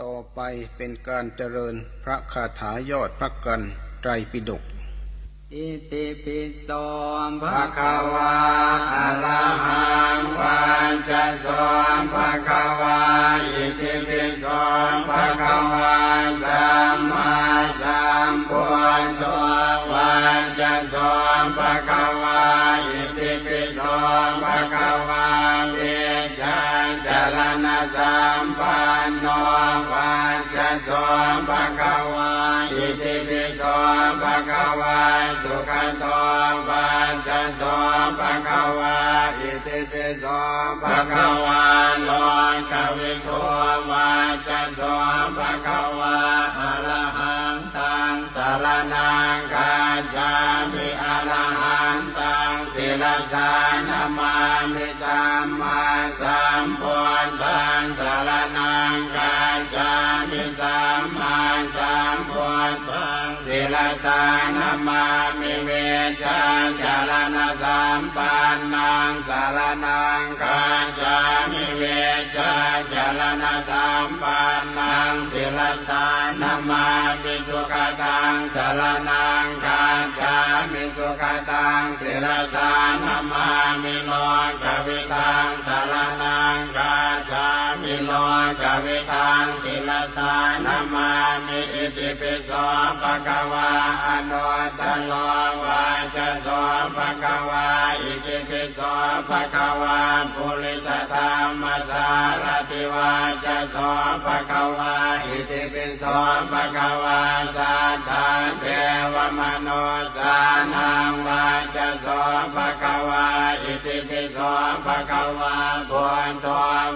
ต่อไปเป็นการเจริญพระคาถายอดพระกันไตรปิฎก อิติปิโสภะภะคะวะอะระหังวันจะสอนภะคะวะอิติปิโสภะคะวะสัมมาสัมพุทโธ วะสุขโตวันจะสอนภะคะวะอิติปิโสภะคะวะโลกวิทูวันจะสอนภะคะวะอะระหังตังสารนังคาจามิอะระหังตังศิลสานามามิสัมมาสัมพุทธังสารนังคาจามิสัมมาสัมพุทธัง ลสานามามิเวชาจารณสัมปันนังสารนังคาจามิเวชาจารณสัมปันนังศิลสานามามิสุขตังสารนังคาจามิสุขตังศิลสานามามิโลกวิตังสารนัง โลกวิทังศิลตานามามิอิติปิโสปะกวาอนุตโลวาจะโสปะกวาอิติปิโสปะกวาปุริสธรรมสารติวาจะโสภะคะวะอิติปิโสภะคะวะสัทธาเทวมโนสานังวาจะโสภะคะวะอิติปิโสภะคะวะพุทโธ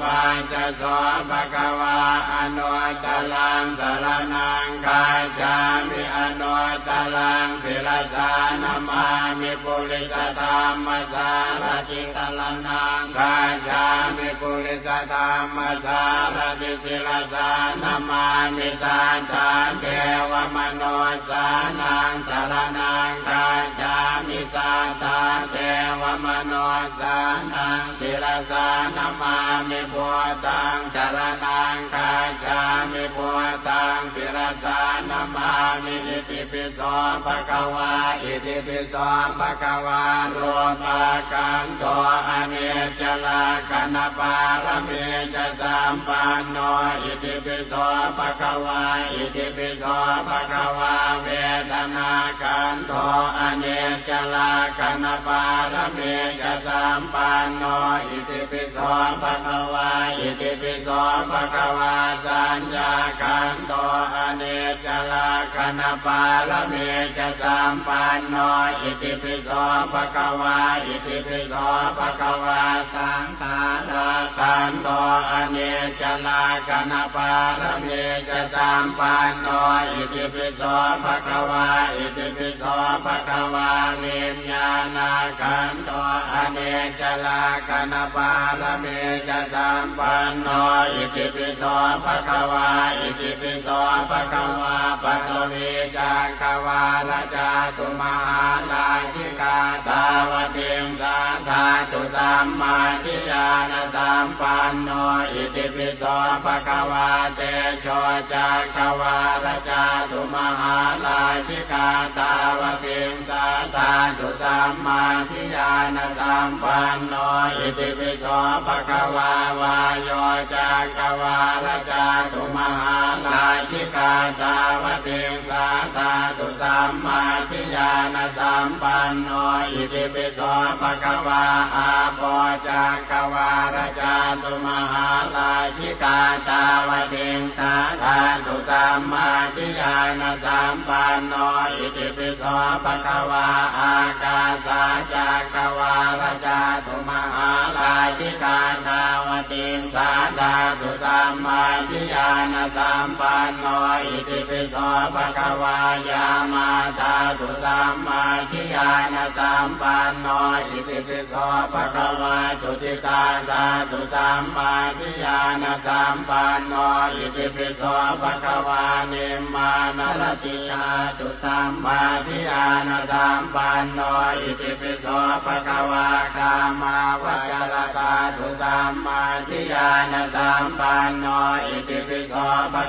วาจะโสภะคะวะอนุตตลังสารนังกาจามิอนุตตลังศิลสานามามิปุริสธรรมสารติตลนังกาจามิปุริสธรรมสารติศิลสานามามิสานทานเทวมโนสานังสารนังกาจามิสานทานเทวมโนสานังศิลสานามามิพุทธังสารนังกาจามิพุทธังศิลสา มามิอิติปิโสภะคะวะอิติปิโสภะคะวะโรปากันโตอเนจลากันปารเมจะสัมปันโนอิติปิโสภะคะวะอิติปิโสภะคะวะเวทนากันโตอเนจลากันปารเมจะสัมปันโนอิติปิโสภะคะวะอิติปิโสภะคะวะสัญญากันโตอเนจลากันปารเมจะสัมปันโนอิติปิโสภะคะวะอิติปิโสภะคะวะสังขารากันโตอเนจลากันปารเมจะสัมปันโนอิติปิโสภะคะวะอิติปิโสภะคะวะวิญญาณกันโตอเนจลากันปารเมจะสัมปันโนอิติปิโสภะคะวาอิติปิโสภะคะวาปัสสวิจักกวาลจาตุมหาลาชิกาตาวติงสัทธาตุสัมมาทิฏฐานสัมปันโนอิติปิโสภะคะวะเตโชจักขวาลจาตุมหาลายิกาตาวติงสัทธาตุสัมมาทิฏฐานสัมปันโนอิติปิโสภะคะวะวายโยจักขวาลจาตุมหาลายิกาตาวติงสัทธาต สัมมาทิฏฐานสัมปันโนอิติปิโสภะคะวะอาปจักขวาลจาตุมหาลายิกาตาวติงสัทธาตุสัมมาทิฏฐานสัมปันโนอิติปิโสภะคะวะอากาสาจักขวาลจาตุมหาลายิกาตาวติงสัทธาตุ สัมมาทิฏฐานสัมปันโนอิติปิโสภะคะวายามาตาตุสัมมาทิฏฐานสัมปันโนอิติปิโสภะคะวะตุสิตาตาตุสัมมาทิฏฐานสัมปันโนอิติปิโสภะคะวะเนมานรติกาตุสัมมาทิฏฐานสัมปันโนอิติปิโสภะคะวะกามาวจรตาตุสัมมาทิฏฐานสัมปันโนอิติปิโสภะ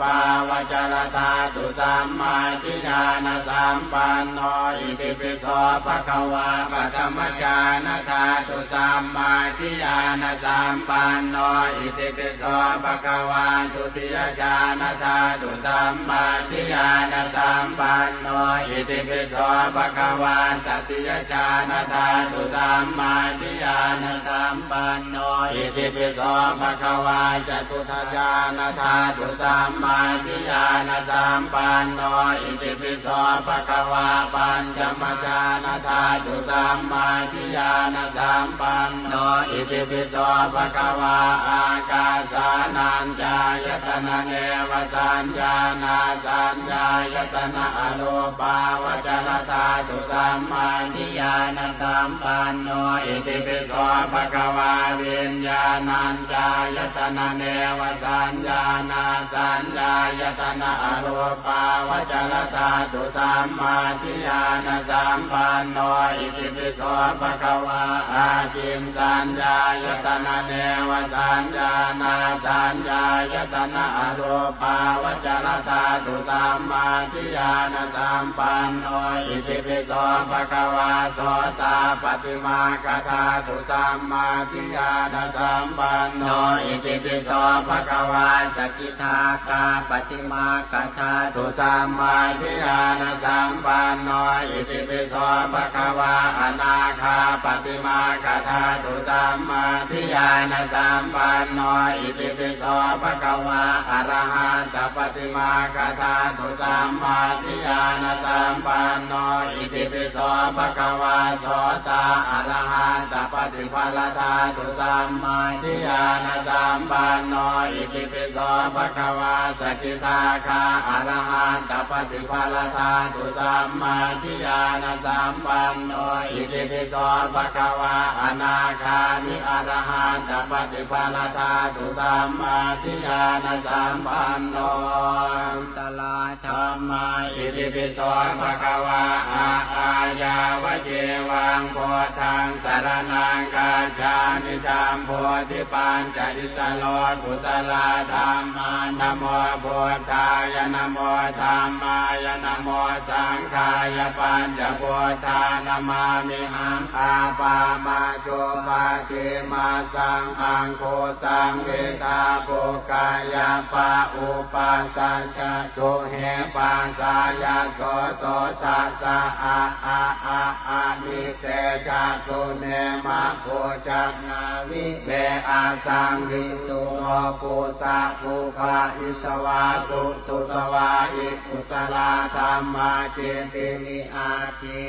ปาวจรธาตุสัมมาทิฏฐานสัมปันโนอิติปิโสภะคะวะปะธรรมจานธาตุสัมมาทิฏฐานสัมปันโนอิติปิโสภะคะวะทุติยจานธาตุสัมมาทิฏฐานสัมปันโนอิติปิโสภะคะวะตติยจานธาตุสัมมาทิฏฐานสัมปันโนอิติปิโสภะคะวะจตุทจานธาตุสัมมาทิฏฐานสัมปันโนอิติปิโสภะคะวะปัญจมจานธาตุสัมมาทิฏฐานสัมปันโนอิติปิโสภะคะวะอากาสานัญจายตนะเนวสัญญานาสัญญายตนะอโลปาวจรธาตุสัมมาทิฏฐานสัมปันโนอิติปิโสภะคะวะวิญญาณัญจายตนะเนวสัญญานาสัญญายตนะอโลปาวจรธาตุสัมมาทิฏฐานสัมปันโนอิติปิโสภะคะวะอาจิมสัญญายตนะเนวสัญญานาสัญญายตนะอโลปาวจรธาตุสัมมาทิฏฐานสัมปันโนอิติปิโสภะคะวะโสตาปฏิมาคาธาตุสัมมาทิฏฐานสัมปันโนอิติปิโสภะคะวะสกิทาคาปฏิมาคาธาตุสัมมาทิฏฐานสัมปันโนอิติปิโสภะคะวะอนาคาปฏิมาคาธาตุสัมมาทิฏฐานสัมปันโนอิติปิโสภะคะวะอรหันตปฏิมาคาธาตุสัมมาทิฏฐานสัมปันโนอิติปิโสภะคะวะโสตาอรหันตปฏิภาลธาตุสัมมาทิฏฐานสัมปันโนอิติปิโสภะคะวะสกิทาคาอะระหันตปฏิภาลธาตุสัมมาทิฏฐานสัมปันโนอิติปิโสภะคะวะอนาคามิอะระหันตปฏิภาลธาตุสัมมาทิฏฐานสัมปันโนตลาธรรมาอิติปิโสภะคะวะอาอาญาวเจวังโพธังสารนังกาจานิธรรมโพธิปัญจอิสโลกุสลาธรรมานะโมพุทธายนโมธรรมายนโมสังฆายปัญจพุทธานามามิหังอาปามาโจปาติมาสังอังโคสังเวทาปุกายาปะอุปัสสัจจะสุเหปัสสายาโสโสสะสะอาอาอาอามิเตจะสุเนมะโพจักนาวิเบอาสังวิสุโนปุสะปุภะอิสวาสุสุสวาอิกุสลาธรรมาเจติมิอาทิ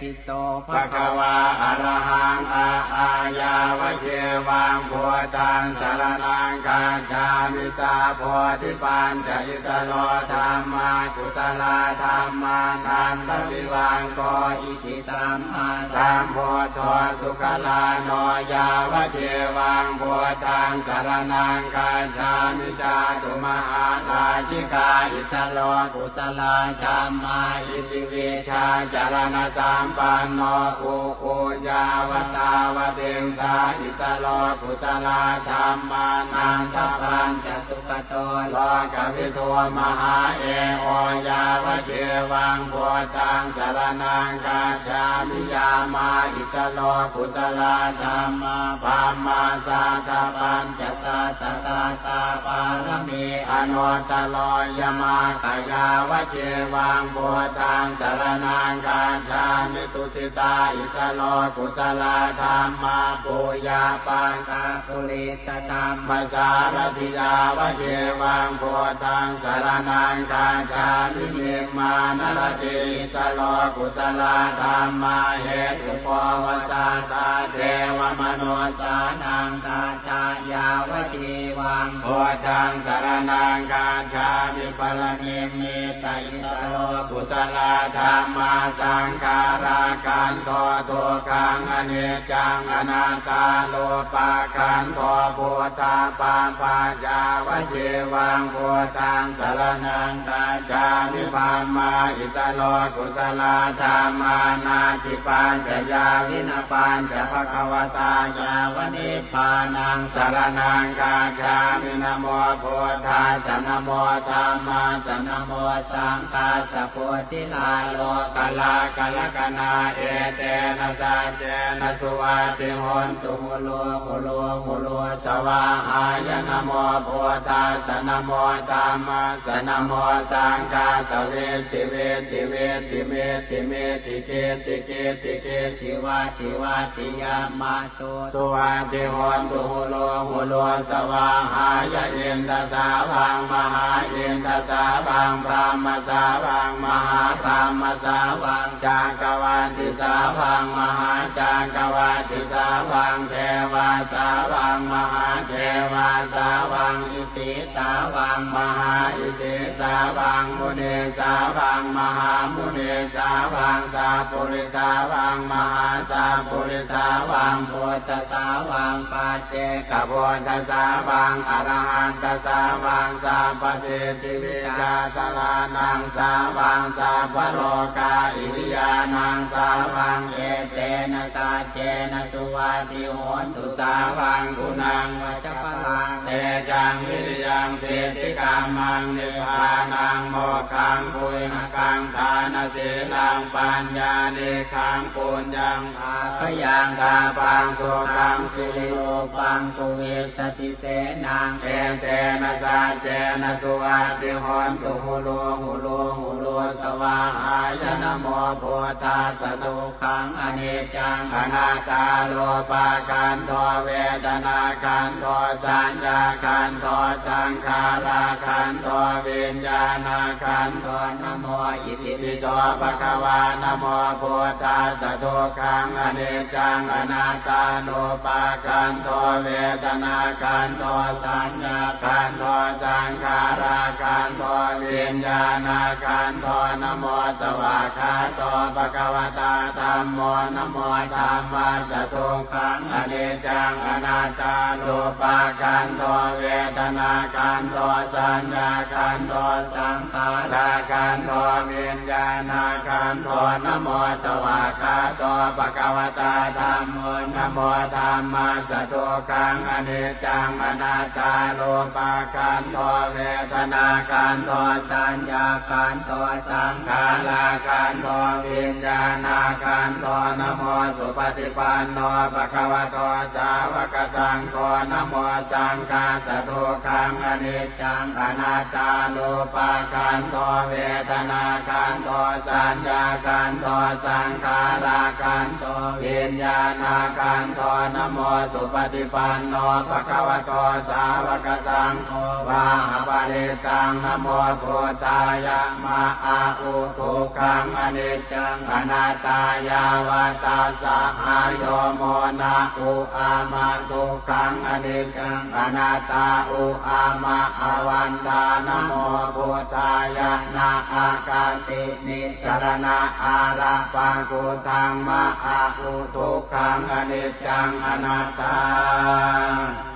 ทิโสภะคะวะอะระหังอาอาญาวเจวังพุทังสารนังกาจามิสาโพธิปัญจะอิสโลธรรมากุศลาธรรมานันตวิวังโกอิติตัมมาสัมโพธสุขลาโนยาวเจวังพุทธังสารนังกาจามิจาตุมหาตาชิกาอิสโลกุสลาธรรมาอิติวิชาจารณสัมปันโนอุคุยาวตาวเดงสาอิสโลกุสลาธรรมานันทปันจะส โตโลกวิทูมหาเอโอยาวเจวังโพตังสารนังกาจามิยามาอิสโลกุศลาธรรมาปามาสาตปัญจสัตตาตาปารมีอนุตตโลยมาขยาวเจวังโพตังสารนังกาจามิตุสิตาอิสโลกุศลาธรรมาปุญญาปังกาปุริสธรรมสารติยาวเจวังโพธังสารนังกาจามิเมมานรติสโลกุศลธรรมาเหตุปวสาตาเทวมโนสานังกาจายาวเจวังโพธังสารนังกาจามิปรณิมิตอิสโลกุศลธรรมาสังขาราการโทตุกังอเนจจังอนันตาโลปาการโทพุทธาปาปาจาวเจวังพุทธังสารนังกาจามิพามาอิสโลกุศลาธรรมานาจิปัญจยาวินาปัญจภควตายาวนิพานังสารนังกาจามินะโมพุทธาสนะโมธรรมาสนะโมสังฆาสะโพธิลาโลกาลากลกนาเอเตนะสาเจนะสุวัติหนตุโมโลโมโลโมโลสวาหายนะโมพุทธาสนโมธรรมาสนโมสังฆาสเวติเวติเวติเมติเมติเกติเกติเกติวาติวาติยามาโสสุวัติหนตุโมโลโมโลสวาหายเอินทสาวังมหาเอินทสาวังพระมสาวังมหาพระมสาวังจากวันติสาวังมหาจากวันติสาวังเทวาสาวังมหาเทวาสาวังอิสิสาวังมหาอิสิสาวังมุเนสาวังมหามุเนสาวังสาปุริสาวังมหาสาปุริสาวังพุทธสาวังปัจเจกพุทธสาวังอรหันตสาวังสัพพสิทธิวิกาตลานังสาวังสัพพโลกาอิริยานังสาวังเอเตนะสาเจนะสุวัติโหนตุสาวังกุณังวัจพลังเตจังวิริยังสิทธิกามังนิพานังโมขังปุยหกังทานสีลังปัญญาเนขังปุญญังอาพยังทาปังสุขังสิริโลปังตุเวสติเสนังเอเตนะสาเจนะสุวัติโหนตุหุโลหุโลหุโลสวาหายนะโมพุทธาสตุขังอเนจังอนาตาโลปากันโทเวทนากันโทสัญญากันโทสังขารากันโทวิญญาณกันโทนโมอิติปิโสภะคะวานโมพุทธาสตุขังอเนจจังอนาตาโลปากันโทเวทนากันโทสัญญากันโทสังขารากันโทวิญญาณกันโทนโมสวากขาโตภะคะวตาธัมโมนโมธัมมาสตุขังอเนจจังอนาตตาโลปากันโทเวทนากันโทสัญญากันโทสังขารากันโทวิญญาณากันโทนโมสวากาโตภะคะวตาธัมโมนโมธัมมาสตุขังอเนจังอนาตาโลปากันโทเวทนากันโทสัญญากันโทสังขารา กันโทวิญญาณากันโทนโมสุปฏิปันโนภะคะวะโตสาวกสังโฆนโมสังฆาสตุขังอนิจจังอนัตตาโลปากันโทเวทนากันโทสัญญากันโทสังขารากันโทวิญญาณากันโทนโมสุปฏิปันโนภะคะวะโตสาวกสังโฆวาหะปะเรตังนโมพุทธายะมะอาอุทุขังอนิจังอนัตตายาวตาสะหายโยโมนะอุอามาทุขังอนิจังอนัตตาอุอามาอวันตานโมพุทธายะนาอากาตินิสรณะอาระปังกุทังมะอาอุทุขังอนิจจังอนัตตา